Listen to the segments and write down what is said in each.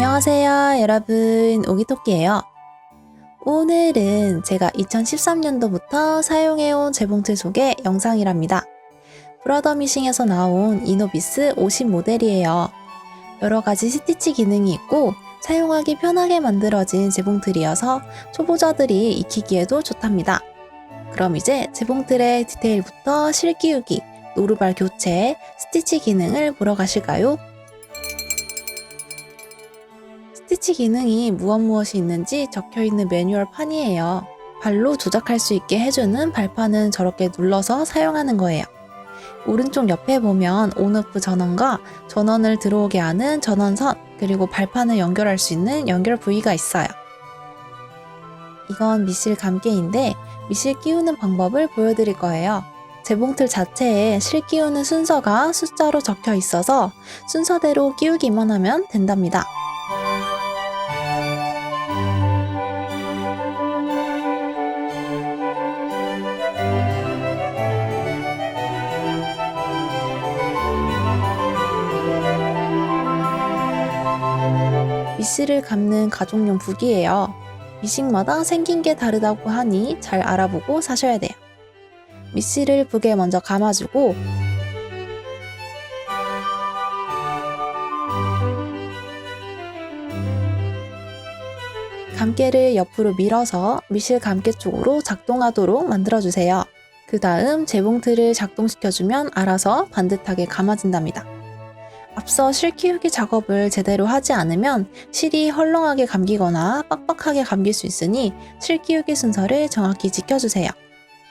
안녕하세요, 여러분. 오기토끼예요. 오늘은 제가 2013년도부터 사용해온 재봉틀 소개 영상이랍니다. 브라더 미싱에서 나온 이노비스 50 모델이에요. 여러 가지 스티치 기능이 있고 사용하기 편하게 만들어진 재봉틀이어서 초보자들이 익히기에도 좋답니다. 그럼 이제 재봉틀의 디테일부터 실기우기, 노루발 교체, 스티치 기능을 보러 가실까요? 스티치 기능이 무엇 무엇이 있는지 적혀 있는 매뉴얼 판이에요. 발로 조작할 수 있게 해주는 발판은 저렇게 눌러서 사용하는 거예요. 오른쪽 옆에 보면 온오프 전원과 전원을 들어오게 하는 전원선, 그리고 발판을 연결할 수 있는 연결 부위가 있어요. 이건 미실 감개인데 미실 끼우는 방법을 보여드릴 거예요. 재봉틀 자체에 실 끼우는 순서가 숫자로 적혀 있어서 순서대로 끼우기만 하면 된답니다. 미씨를 감는 가족용 북이에요. 미식마다 생긴 게 다르다고 하니 잘 알아보고 사셔야 돼요. 미씨를 북에 먼저 감아주고 감개를 옆으로 밀어서 미실 감개 쪽으로 작동하도록 만들어주세요. 그 다음 재봉틀을 작동시켜주면 알아서 반듯하게 감아진답니다. 앞서 실 키우기 작업을 제대로 하지 않으면 실이 헐렁하게 감기거나 빡빡하게 감길 수 있으니 실 키우기 순서를 정확히 지켜주세요.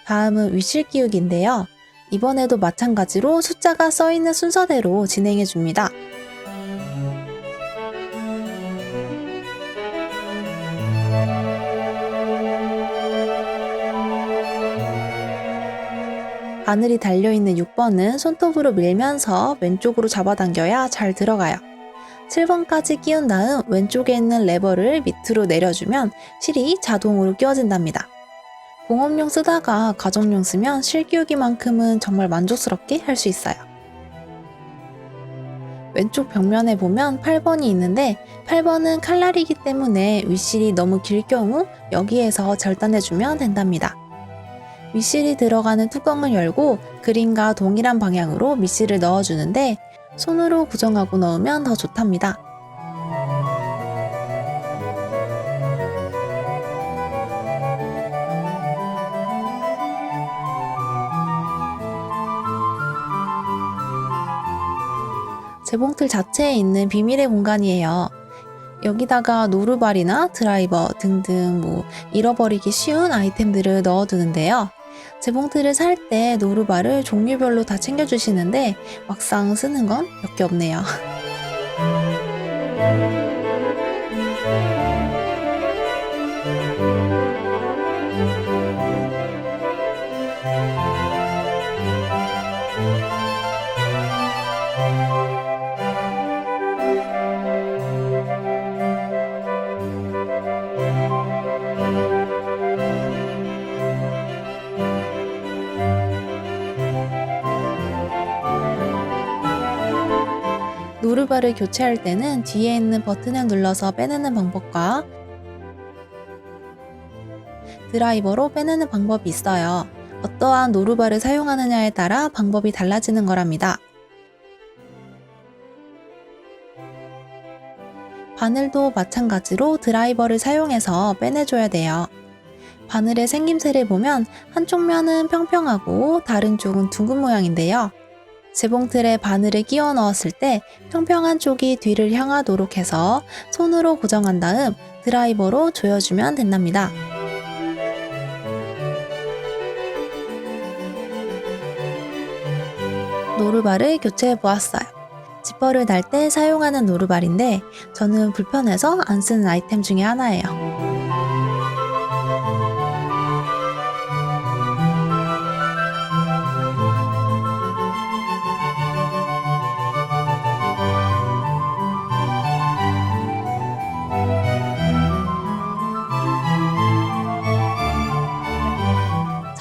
다음은 위실 키우기인데요. 이번에도 마찬가지로 숫자가 써있는 순서대로 진행해 줍니다. 바늘이 달려있는 6번은 손톱으로 밀면서 왼쪽으로 잡아당겨야 잘 들어가요. 7번까지 끼운 다음 왼쪽에 있는 레버를 밑으로 내려주면 실이 자동으로 끼워진답니다. 공업용 쓰다가 가정용 쓰면 실 끼우기만큼은 정말 만족스럽게 할 수 있어요. 왼쪽 벽면에 보면 8번이 있는데 8번은 칼날이기 때문에 윗실이 너무 길 경우 여기에서 절단해주면 된답니다. 미실이 들어가는 뚜껑을 열고 그림과 동일한 방향으로 미실을 넣어주는데 손으로 고정하고 넣으면 더 좋답니다. 재봉틀 자체에 있는 비밀의 공간이에요. 여기다가 노루발이나 드라이버 등등 뭐 잃어버리기 쉬운 아이템들을 넣어두는데요. 재봉틀을 살 때 노루발을 종류별로 다 챙겨주시는데 막상 쓰는 건 몇 개 없네요. 노루발을 교체할 때는 뒤에 있는 버튼을 눌러서 빼내는 방법과 드라이버로 빼내는 방법이 있어요. 어떠한 노루발을 사용하느냐에 따라 방법이 달라지는 거랍니다. 바늘도 마찬가지로 드라이버를 사용해서 빼내줘야 돼요. 바늘의 생김새를 보면 한쪽 면은 평평하고 다른 쪽은 둥근 모양인데요. 재봉틀에 바늘을 끼워 넣었을 때 평평한 쪽이 뒤를 향하도록 해서 손으로 고정한 다음 드라이버로 조여주면 된답니다. 노루발을 교체해 보았어요. 지퍼를 달 때 사용하는 노루발인데 저는 불편해서 안 쓰는 아이템 중에 하나예요.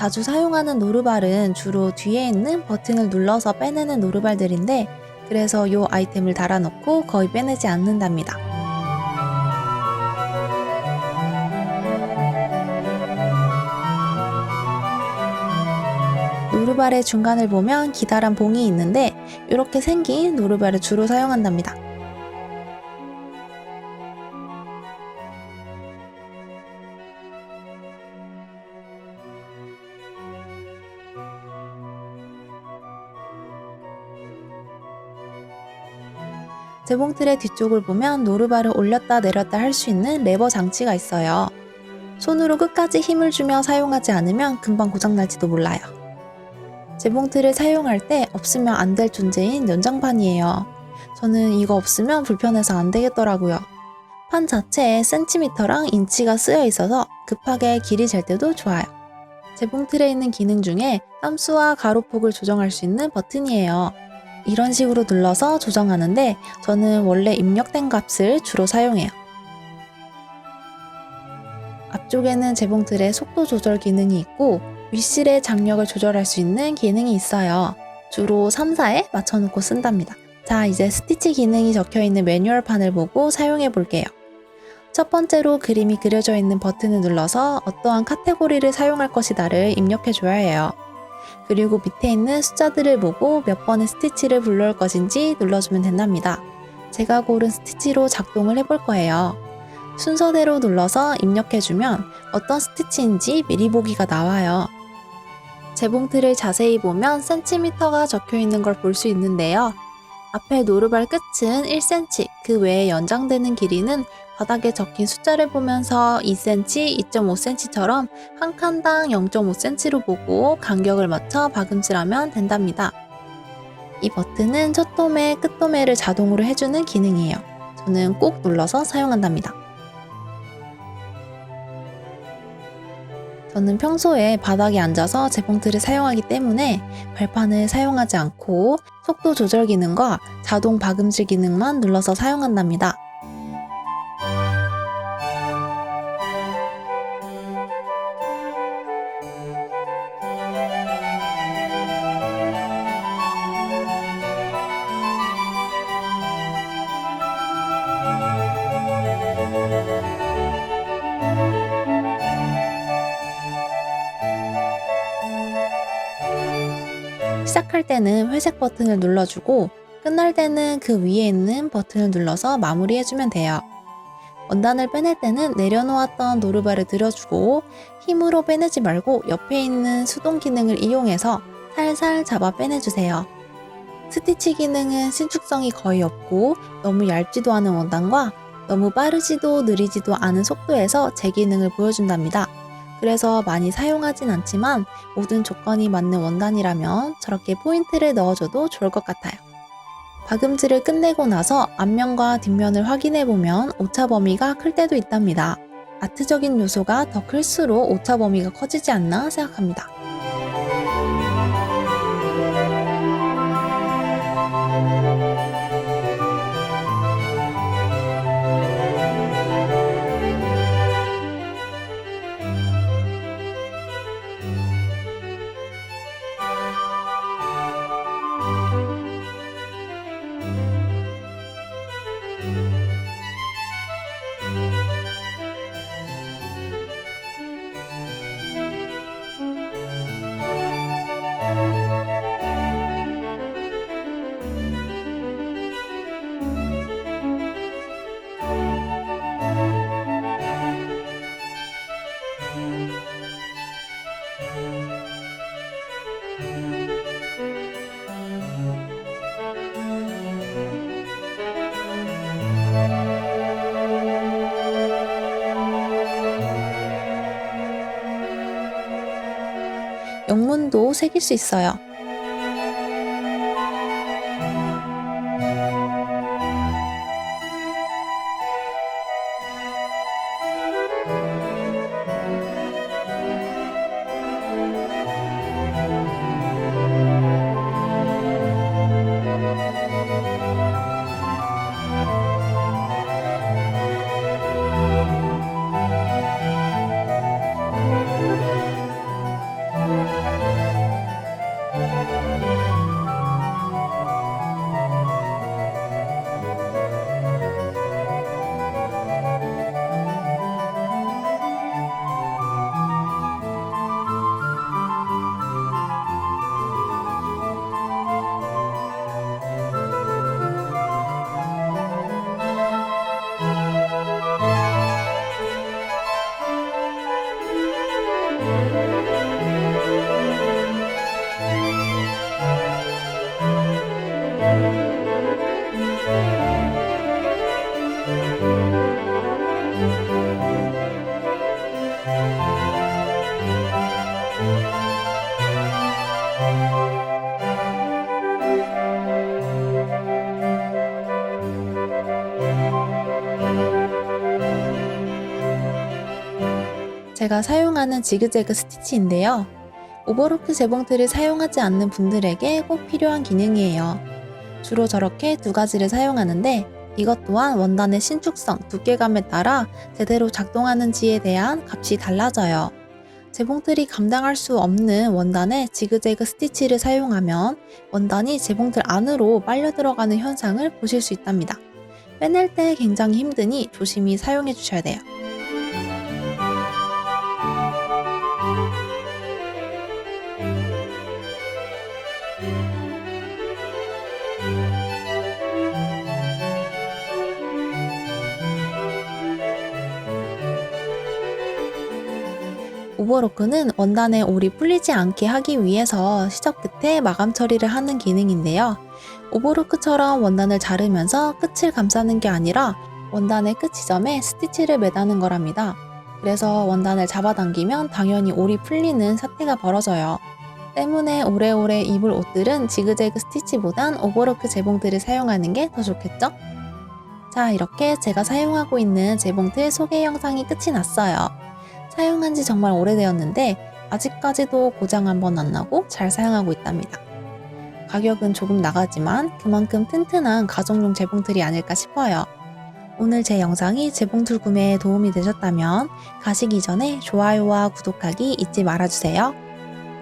자주 사용하는 노르발은 주로 뒤에 있는 버튼을 눌러서 빼내는 노르발들인데 그래서 이 아이템을 달아놓고 거의 빼내지 않는답니다. 노르발의 중간을 보면 기다란 봉이 있는데 이렇게 생긴 노르발을 주로 사용한답니다. 재봉틀의 뒤쪽을 보면 노루발을 올렸다 내렸다 할 수 있는 레버 장치가 있어요. 손으로 끝까지 힘을 주며 사용하지 않으면 금방 고장날지도 몰라요. 재봉틀을 사용할 때 없으면 안 될 존재인 연장판이에요. 저는 이거 없으면 불편해서 안 되겠더라고요. 판 자체에 센티미터랑 인치가 쓰여 있어서 급하게 길이 잴 때도 좋아요. 재봉틀에 있는 기능 중에 땀수와 가로폭을 조정할 수 있는 버튼이에요. 이런 식으로 눌러서 조정하는데 저는 원래 입력된 값을 주로 사용해요. 앞쪽에는 재봉틀에 속도 조절 기능이 있고 윗실의 장력을 조절할 수 있는 기능이 있어요. 주로 3, 4에 맞춰놓고 쓴답니다. 자, 이제 스티치 기능이 적혀 있는 매뉴얼판을 보고 사용해 볼게요. 첫 번째로 그림이 그려져 있는 버튼을 눌러서 어떠한 카테고리를 사용할 것이다를 입력해 줘야 해요. 그리고 밑에 있는 숫자들을 보고 몇 번의 스티치를 불러올 것인지 눌러주면 된답니다. 제가 고른 스티치로 작동을 해볼 거예요. 순서대로 눌러서 입력해주면 어떤 스티치인지 미리 보기가 나와요. 재봉틀을 자세히 보면 센티미터가 적혀 있는 걸 볼 수 있는데요. 앞에 노루발 끝은 1cm, 그 외에 연장되는 길이는 바닥에 적힌 숫자를 보면서 2cm, 2.5cm처럼 한 칸당 0.5cm로 보고 간격을 맞춰 박음질하면 된답니다. 이 버튼은 첫 도매, 끝 도매를 자동으로 해주는 기능이에요. 저는 꼭 눌러서 사용한답니다. 저는 평소에 바닥에 앉아서 재봉틀을 사용하기 때문에 발판을 사용하지 않고 속도 조절 기능과 자동 박음질 기능만 눌러서 사용한답니다. 시작할 때는 회색 버튼을 눌러주고 끝날 때는 그 위에 있는 버튼을 눌러서 마무리해주면 돼요. 원단을 빼낼 때는 내려놓았던 노루발을 들어주고 힘으로 빼내지 말고 옆에 있는 수동 기능을 이용해서 살살 잡아 빼내주세요. 스티치 기능은 신축성이 거의 없고 너무 얇지도 않은 원단과 너무 빠르지도 느리지도 않은 속도에서 제 기능을 보여준답니다. 그래서 많이 사용하진 않지만 모든 조건이 맞는 원단이라면 저렇게 포인트를 넣어줘도 좋을 것 같아요. 박음질을 끝내고 나서 앞면과 뒷면을 확인해 보면 오차 범위가 클 때도 있답니다. 아트적인 요소가 더 클수록 오차 범위가 커지지 않나 생각합니다. 영문도 새길 수 있어요. 제가 사용하는 지그재그 스티치인데요. 오버로크 재봉틀을 사용하지 않는 분들에게 꼭 필요한 기능이에요. 주로 저렇게 두 가지를 사용하는데 이것 또한 원단의 신축성, 두께감에 따라 제대로 작동하는지에 대한 값이 달라져요. 재봉틀이 감당할 수 없는 원단에 지그재그 스티치를 사용하면 원단이 재봉틀 안으로 빨려 들어가는 현상을 보실 수 있답니다. 빼낼 때 굉장히 힘드니 조심히 사용해 주셔야 돼요. 오버로크는 원단에 올이 풀리지 않게 하기 위해서 시접 끝에 마감 처리를 하는 기능인데요. 오버로크처럼 원단을 자르면서 끝을 감싸는 게 아니라 원단의 끝 지점에 스티치를 매다는 거랍니다. 그래서 원단을 잡아당기면 당연히 올이 풀리는 사태가 벌어져요. 때문에 오래오래 입을 옷들은 지그재그 스티치보단 오버로크 재봉틀을 사용하는 게 더 좋겠죠? 자, 이렇게 제가 사용하고 있는 재봉틀 소개 영상이 끝이 났어요. 사용한 지 정말 오래되었는데 아직까지도 고장 한 번 안 나고 잘 사용하고 있답니다. 가격은 조금 나가지만 그만큼 튼튼한 가정용 재봉틀이 아닐까 싶어요. 오늘 제 영상이 재봉틀 구매에 도움이 되셨다면 가시기 전에 좋아요와 구독하기 잊지 말아주세요.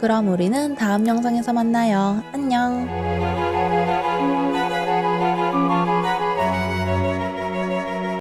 그럼 우리는 다음 영상에서 만나요. 안녕.